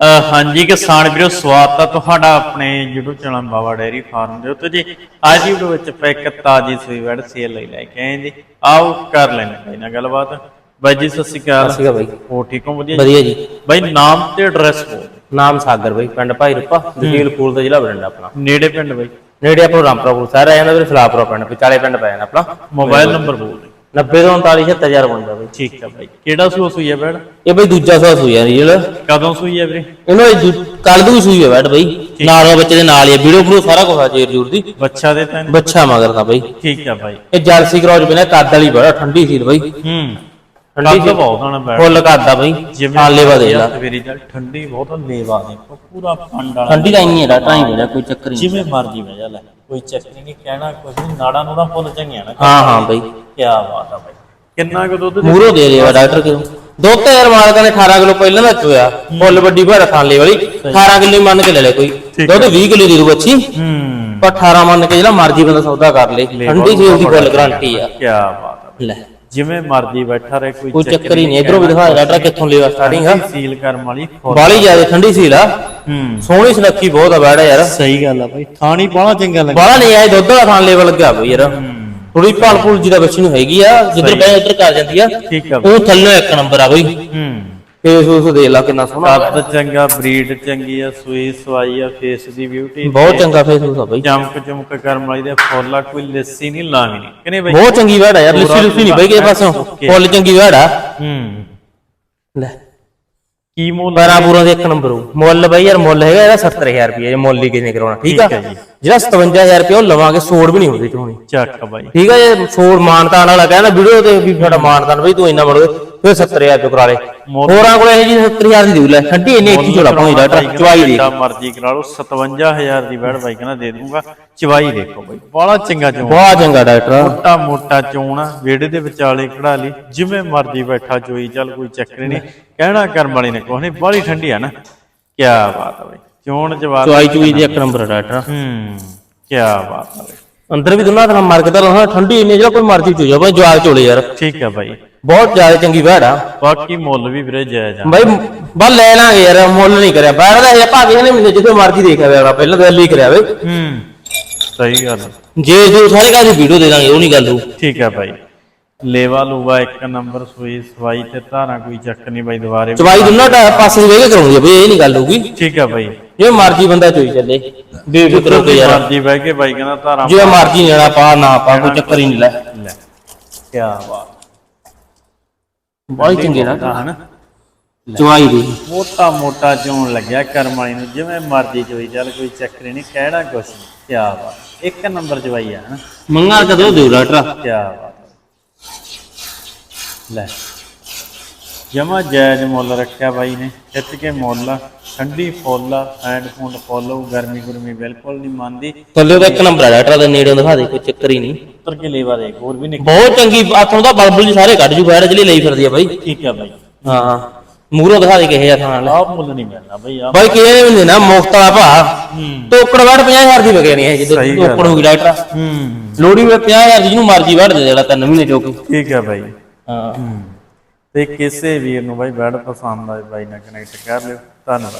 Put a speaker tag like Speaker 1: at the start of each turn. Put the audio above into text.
Speaker 1: ਹਾਂਜੀ ਕਿਸਾਨ ਵੀਰੋ ਸਵਾਗਤ ਹੈ ਤੁਹਾਡਾ ਆਪਣੇ YouTube channel Baba dairy farm ਦੇ ਉੱਤੇ ਜੀ। ਅੱਜ ਦੀ ਵੀਡੀਓ ਵਿੱਚ ਆਪਾਂ ਇੱਕ ਤਾਜੀ ਸੂਈ ਵੜ ਸੇਲ ਲਈ ਲੈ ਕੇ ਆਏ ਜੀ। ਆਓ ਕਰ ਲੈਣੇ ਭਾਈ ਨਾਲ ਗੱਲਬਾਤ। ਬਾਈ ਜੀ ਸਤਿ ਸ਼੍ਰੀ ਅਕਾਲ।
Speaker 2: ਸੀਗਾ ਬਾਈ।
Speaker 1: ਹੋ ਠੀਕ ਹੋ? ਵਧੀਆ?
Speaker 2: ਵਧੀਆ ਜੀ।
Speaker 1: ਬਾਈ ਨਾਮ ਤੇ ਐਡਰੈਸ ਬੋਲ
Speaker 2: ਨਾਮ ਸਾਗਰ ਬਾਈ ਪਿੰਡ ਭਾਈ ਰੁੱਪਾ ਤਹਿਸੀਲ ਫੂਲ ਦਾ ਜ਼ਿਲ੍ਹਾ ਬਠਿੰਡਾ ਆਪਣਾ।
Speaker 1: ਨੇੜੇ ਪਿੰਡ ਬਾਈ?
Speaker 2: ਨੇੜੇ ਆਪਣਾ ਰਾਮਪੁਰਾ ਫੂਲ ਸਾਰਾ ਆ ਜਾਂਦਾ ਵੀਰੇ ਸਲਾਪੁਰਾ ਪਿੰਡ ਵਿਚਾਲੇ ਪਿੰਡ ਪੈ ਜਾਂਦਾ ਆਪਣਾ।
Speaker 1: ਮੋਬਾਈਲ ਨੰਬਰ ਬੋਲ
Speaker 2: 90 ਤੋਂ 39 70000 ਬਣਦਾ ਬਾਈ।
Speaker 1: ਠੀਕ ਹੈ ਬਾਈ। ਕਿਹੜਾ ਸੂਆ ਸੂਈ ਹੈ ਬੈੜ
Speaker 2: ਇਹ ਬਾਈ ਦੂਜਾ ਸੌ ਸੂਈ ਆ ਰੀਲ
Speaker 1: ਕਦੋਂ ਸੂਈ ਹੈ ਵੀਰੇ?
Speaker 2: ਇਹਨੂੰ ਕੱਲ ਦੂ ਸੂਈ ਆ ਬੈਠ ਬਾਈ। ਨਾਲ ਉਹ ਬੱਚੇ ਦੇ ਨਾਲ ਹੀ ਆ ਵੀਡੀਓ ਵੀਡੀਓ ਸਾਰਾ ਕੁਝ ਆ ਜੇਰ ਜੂਰ ਦੀ।
Speaker 1: ਬੱਚਾ ਦੇ ਤਾਂ
Speaker 2: ਬੱਚਾ ਮਗਰ ਦਾ ਬਾਈ।
Speaker 1: ਠੀਕ ਹੈ ਬਾਈ।
Speaker 2: ਇਹ ਜਰਸੀ ਕਰੋਜ ਬਿਨਾ ਕੱਦ ਵਾਲੀ ਬੜਾ ਠੰਡੀ ਸੀ ਬਾਈ।
Speaker 1: ਹੂੰ।
Speaker 2: ਠੰਡੀ ਸੀ।
Speaker 1: ਬਹੁਤ ਹੋਣਾ ਬੈੜ
Speaker 2: ਫੁੱਲ ਆ ਬਾਈ। ਹਾਲੇ ਵਾ ਦੇ ਲਾ।
Speaker 1: ਸਵੇਰੀ ਚੱਲ ਠੰਡੀ ਬਹੁਤ ਆ, ਲੇਵਾ ਦੇਖੋ ਪੂਰਾ ਪੰਡ ਵਾਲਾ।
Speaker 2: ਠੰਡੀ ਤਾਂ ਇੰਨੀ ਹੈ ਡਾਟਾ ਹੀ ਮੇਰਾ ਕੋਈ ਚੱਕਰ ਨਹੀਂ।
Speaker 1: ਜਿਵੇਂ ਮਰਜ਼ੀ ਵਜਾ ਲੈ। ਕੋਈ ਚੱਕਰ ਨਹੀਂ ਕਹਿਣਾ ਕੁਝ ਨਹੀਂ ਨਾੜਾ ਨੂੜਾ ਫੁੱਲ ਚੰਗੀਆਂ ਨਾ।
Speaker 2: ਹਾਂ ਹਾਂ ਬਾਈ।
Speaker 1: ਕੀ ਬਾਤ। ਆ ਕਿੰਨਾ ਕੁ ਦੁੱਧ ਦੇ
Speaker 2: ਮੂਰੋ ਦੇ ਲਿਆ ਡਾਕਟਰ ਕਿਉਂ? ਦੋ ਤੇ ਯਾਰ ਮਾਲਕਾਂ ਨੇ 18 ਕਿਲੋ ਪਹਿਲਾਂ ਦਾ ਚੋਇਆ ਫੁੱਲ ਵੱਡੀ ਭੜਾ ਖਾਲੇ ਵਾਲੀ 18 ਕਿਲੋ ਮੰਨ ਕੇ ਲੈ ਲੈ ਕੋਈ। ਦੁੱਧ 20 ਕਿਲੋ ਦੀ ਰੂ ਬੱਚੀ।
Speaker 1: ਹੂੰ।
Speaker 2: ਪਰ 18 ਮੰਨ ਕੇ ਜਿਹੜਾ ਮਰਜ਼ੀ ਬੰਦਾ ਸੌਦਾ ਕਰ ਲੇ ਠੰਡੀ ਸੀ ਉਹਦੀ ਫੁੱਲ ਗਾਰੰਟੀ ਆ।
Speaker 1: ਕੀ ਬਾਤ ਆ
Speaker 2: ਲੈ।
Speaker 1: ਜਿਵੇਂ ਮਰਜ਼ੀ ਬੈਠਾ ਰਹੇ ਕੋਈ
Speaker 2: ਕੋਈ ਚੱਕਰ ਹੀ ਨਹੀਂ ਇਧਰੋਂ ਵੀ ਦਿਖਾ ਡਾਕਟਰ ਕਿੱਥੋਂ ਲਿਆ ਸਟਾਰਟਿੰਗ ਆ।
Speaker 1: ਸੀਲ ਕਰਨ ਵਾਲੀ।
Speaker 2: ਬਾਲੀ ਜ਼ਿਆਦਾ ਠੰਡੀ ਸੀ ਲਾ
Speaker 1: ਹੂੰ।
Speaker 2: ਸੋਹਣੀ ਸੁਨੱਖੀ ਬਹੁਤ ਆ ਬੈੜਾ ਯਾਰ।
Speaker 1: ਸਹੀ ਗੱਲ ਆ ਬਾਈ ਥਾਣੀ ਬਾਹਲਾ ਚੰਗਾ ਲੱਗਾ
Speaker 2: ਬਾਲਾ ਨਹੀਂ ਆਏ ਦੁੱਧ ਵਾਲਾ ਖਾਣ ਲੈਵਲ ਲੱਗਿਆ ਬਈ ਯਾਰ। ਥੋੜੀ ਭਾਲ ਭੂਲ ਜੀ ਦਾ ਬੱਚੀ ਨੂੰ ਹੈਗੀ ਆ ਜਿੱਧਰ ਬੈ ਇੱਧਰ ਕਰ ਜਾਂਦੀ ਆ
Speaker 1: ਠੀਕ ਆ।
Speaker 2: ਉਹ ਥੱਲੇ ਇੱਕ ਨੰਬਰ ਆ ਬਈ।
Speaker 1: ਹੂੰ।
Speaker 2: ਫੇਸ ਉਸ ਦੇ ਲਾ ਕਿੰਨਾ ਸੋਹਣਾ।
Speaker 1: ਕੱਦ ਚੰਗਾ ਬਰੀਡ ਚੰਗੀ ਆ ਸੂਈ ਸਵਾਈ ਆ ਫੇਸ ਦੀ ਬਿਊਟੀ
Speaker 2: ਬਹੁਤ ਚੰਗਾ ਫੇਸ ਉਸ ਆ ਬਈ।
Speaker 1: ਚਮਕ ਚਮਕ ਕਰਨ ਵਾਲੀ ਦੇ ਫੁੱਲਾ ਕੋਈ ਲੱਸੀ ਨਹੀਂ ਲਾਵੀ ਨਹੀਂ ਕਿਨੇ ਬਾਈ?
Speaker 2: ਬਹੁਤ ਚੰਗੀ ਵੈੜ ਆ ਯਾਰ ਲਿਸੀ ਲੁਸੀ ਨਹੀਂ ਬਈ ਕਿਸੇ ਪਾਸੋਂ। ਫੁੱਲ ਚੰਗੀ ਵੈੜ ਆ।
Speaker 1: ਹੂੰ।
Speaker 2: ਲੈ।
Speaker 1: ਕੀ ਮੁੱਲ
Speaker 2: ਬਾਰਾਂ ਪੂਰਾਂ ਦੇ ਇੱਕ ਨੰਬਰ ਹੋ ਮੁੱਲ ਬਈ ਯਾਰ ਮੁੱਲ ਹੈਗਾ ਇਹਦਾ 70000 ਰੁਪਏ ਇਹ ਮੁੱਲ ਹੀ ਕਿਨੇ ਕਰਾਉਣਾ ਠੀਕ ਆ?
Speaker 1: ਜੀ।
Speaker 2: ਜਿਹੜਾ 57000 ਰੁਪਏ ਉਹ ਲਵਾਂਗੇ ਸੋੜ ਵੀ ਨਹੀਂ ਹੁੰਦੀ ਚੋਣੀ
Speaker 1: ਚੱਕ ਬਾਈ।
Speaker 2: ਠੀਕ ਆ ਇਹ ਸੋੜ ਮਾਨਤਾਨ ਵਾਲਾ ਕਹਿੰਦਾ ਵੀਡੀਓ ਤੇ ਵੀ ਸਾਡਾ ਮਾਨਤਾਨ ਬਈ ਤੂੰ ਇੰਨਾ ਮੜੋ ਫਿਰ 70000 ਰੁਪਏ ਕਰਾ ਲੈ। ਹੋਰਾਂ ਕੋਲ ਇਹ ਜੀ 70000 ਦੀ ਲੈ। ਠੰਡੀ ਇੰਨੀ ਇੱਕੀ ਝੋਲਾ ਪਾਉਣੀ ਡਾਕਟਰ ਚਵਾਈ ਦੇ।
Speaker 1: ਮਰਜ਼ੀ ਕਰਾ ਲਓ 57000 ਦੀ ਬੈੜ ਬਾਈ ਕਹਿੰਦਾ ਦੇ ਦੂੰਗਾ ਚਵਾਈ ਦੇਖੋ ਬਾਈ ਬੜਾ ਚੰਗਾ ਚੋਣ।
Speaker 2: ਬਹੁਤ ਚੰਗਾ ਡਾਕਟਰ।
Speaker 1: ਮੋਟਾ ਮੋਟਾ ਚੋਣ ਆ ਵਿਹੜੇ ਦੇ ਵਿਚਾਲੇ ਕਢਾ ਲਈ ਜਿਵੇਂ ਮਰਜ਼ੀ ਬੈਠਾ ਚੋਈ ਚੱਲ ਕੋਈ ਚੱਕਰ ਨਹੀਂ। ਕਹਿਣਾ ਕਰਮ ਵਾਲੀ ਨੇ ਕੁਛ ਨਹੀਂ ਬੜੀ ਠੰਡੀ ਆ ਨਾ। ਕੀ ਬਾਤ ਆ ਬਾਈ। ਚੋਣ ਜਵਾਬ
Speaker 2: ਚਵਾਈ ਚੁਈ ਦੀ ਇੱਕ ਨੰਬਰ ਡਾਕਟਰ।
Speaker 1: ਹੂੰ ਕੀ ਬਾਤ ਆ ਬਾਈ।
Speaker 2: ਅੰਦਰ ਵੀ ਦੋਨਾਂ ਦਾ ਮਾਰਕ ਦਾ ਰਹਾ ਠੰਡੀ ਇੰਨੀ ਜਿਹੜਾ ਕੋਈ ਮਰਜ਼ੀ ਚੋ ਜਾ ਬਈ ਜਵਾਲ ਚੋਲੇ ਯਾਰ।
Speaker 1: ਠੀਕ ਆ ਬਾਈ।
Speaker 2: ਬਹੁਤ ਜ਼ਿਆਦਾ ਚੰਗੀ ਵੈੜ ਆ।
Speaker 1: ਬਾਕੀ ਮੁੱਲ ਵੀ ਵੀਰੇ ਜਾਇਜ਼ ਆ।
Speaker 2: ਬਾਈ ਬਸ ਲੈ ਲਾਂਗੇ ਯਾਰ ਮੁੱਲ ਨਹੀਂ ਕਰਿਆ। ਬਾਹਰ ਦਾ ਇਹ ਭਾਵੇਂ ਨੇ ਮੈਨੂੰ ਜਿੱਥੇ ਮਰਜ਼ੀ ਦੇਖਿਆ ਹੋਇਆ ਪਹਿਲਾਂ ਤਾਂ ਲਈ ਕਰਿਆ ਵੇ।
Speaker 1: ਹੂੰ ਸਹੀ ਗੱਲ।
Speaker 2: ਜੇ ਜੋ ਸਾਰੇ ਕਾਹਦੀ ਵੀਡੀਓ ਦੇ ਦਾਂਗੇ ਉਹ ਨਹੀਂ ਗੱਲ ਹੋ
Speaker 1: ਠੀਕ ਆ ਬਾਈ। ਲੇਵਾ ਲੂਵਾ ਇੱਕ ਨੰਬਰ ਸੂਈ ਸਵਾਈ ਤੇ ਧਾਰਾਂ ਕੋਈ ਚੱਕ ਨਹੀਂ ਬਾਈ ਦੁਬਾਰੇ
Speaker 2: ਚਵਾਈ ਦੋਨਾਂ ਦਾ ਪਾਸੇ ਵੇਖ ਕੇ ਕਰਾਉਂਗੀ ਬਈ ਇਹ ਨਹੀਂ ਗੱਲ ਹੋਊਗੀ।
Speaker 1: ਠੀਕ ਆ ਬਾਈ।
Speaker 2: ਜੇ ਮਰਜ਼ੀ ਬੰਦਾ ਚੋਈ ਚੱਲੇ। ਬੇਫਿਕਰ ਹੋ ਕੇ ਯਾਰ
Speaker 1: ਮਰਜ਼ੀ ਬਹਿ ਕੇ ਬਾਈ ਕਹਿੰਦਾ ਧਾਰਾਂ
Speaker 2: ਜੇ ਮਰਜ਼ੀ ਲੈਣਾ ਪਾ ਨਾ ਪਾ ਕੋਈ ਚੱਕਰ ਹੀ ਨਹੀਂ ਲੈ।
Speaker 1: ਲੈ। ਕੀ ਬਾਤ
Speaker 2: ਬਹੁਤ ਚੰਗੇ ਨਾ
Speaker 1: ਦਾ ਹਨਾ?
Speaker 2: ਚਵਾਈ ਦੀ।
Speaker 1: ਮੋਟਾ ਮੋਟਾ ਚੋਣ ਲੱਗਿਆ ਕਰਮ ਵਾਲੀ ਨੂੰ ਜਿਵੇਂ ਮਰਜ਼ੀ ਚੋਈ ਚੱਲ ਕੋਈ ਚੱਕਰ ਨਹੀਂ ਕਹਿਣਾ ਕੁਛ ਨਹੀਂ। ਕੀ ਬਾਤ ਇੱਕ ਨੰਬਰ ਜਵਾਈ ਆ ਹਨਾ?
Speaker 2: ਮੰਗਾ ਕਦੋਂ ਦਿਓ ਡਾਕਟਰ?
Speaker 1: ਕੀ ਬਾਤ। ਲੈ। ਜਮਾ ਜਾਇਜ਼ ਮੁੱਲ ਰੱਖਿਆ ਬਾਈ ਨੇ ਖਿੱਚ ਕੇ ਮੁੱਲ ਠੰਡੀ ਫੁੱਲ ਐਂਡ ਫੁੱਲ ਫੁੱਲ ਗਰਮੀ ਗੁਰਮੀ ਬਿਲਕੁਲ ਨਹੀਂ ਮੰਨਦੀ।
Speaker 2: ਥੱਲੇ ਦਾ ਇੱਕ ਨੰਬਰ ਆ ਡਾਕਟਰ ਦਾ ਨੇੜੇ ਦਿਖਾ ਦੇ ਕੋਈ ਚੱਕਰ ਹੀ ਨਹੀਂ।
Speaker 1: ਉੱਤਰ ਕੇ ਲੇਵਾ ਦੇ ਹੋਰ ਵੀ ਨਹੀਂ
Speaker 2: ਬਹੁਤ ਚੰਗੀ ਆਥੋਂ ਦਾ ਬਲਬਲ ਜੀ ਸਾਰੇ ਕੱਢ ਜੂ ਬਾਹਰ ਜਿਹੜੀ ਲਈ ਫਿਰਦੀ ਆ ਬਾਈ।
Speaker 1: ਠੀਕ ਆ ਬਾਈ।
Speaker 2: ਹਾਂ ਮੂਹਰੋਂ ਦਿਖਾ ਦੇ ਕਿਹੇ ਆ ਥਾਂ ਨਾਲ।
Speaker 1: ਆਪ ਮੁੱਲ ਨਹੀਂ ਮਿਲਣਾ ਬਾਈ ਆ
Speaker 2: ਬਾਈ ਕਿਹਨੇ ਵੀ ਨਹੀਂ ਨਾ ਮੁਫਤ ਵਾਲਾ ਭਾ ਟੋਕੜ ਵੜ 50000 ਦੀ ਵਗੇ ਨਹੀਂ ਹੈ ਜਦੋਂ ਟੋਕੜ ਹੋ ਗਈ ਡਾਕਟਰ।
Speaker 1: ਹੂੰ।
Speaker 2: ਲੋੜੀ ਵਿੱਚ 50000 ਦੀ ਜਿਹਨੂੰ ਮਰਜ਼ੀ ਵੜ ਦੇ ਜਿਹੜਾ ਤਿੰਨ ਮਹੀਨੇ ਚੋਕੇ
Speaker 1: ਠੀਕ ਆ ਬਾਈ।
Speaker 2: ਹਾਂ।
Speaker 1: ਤੇ ਕਿਸੇ ਵੀਰ ਨੂੰ ਬਾਈ ਬੈਡ ਪਸੰਦ ਆਏ ਬਾਈ ਨਾਲ ਕਨੈਕਟ ਕਰ ਲਿਓ। 干了吧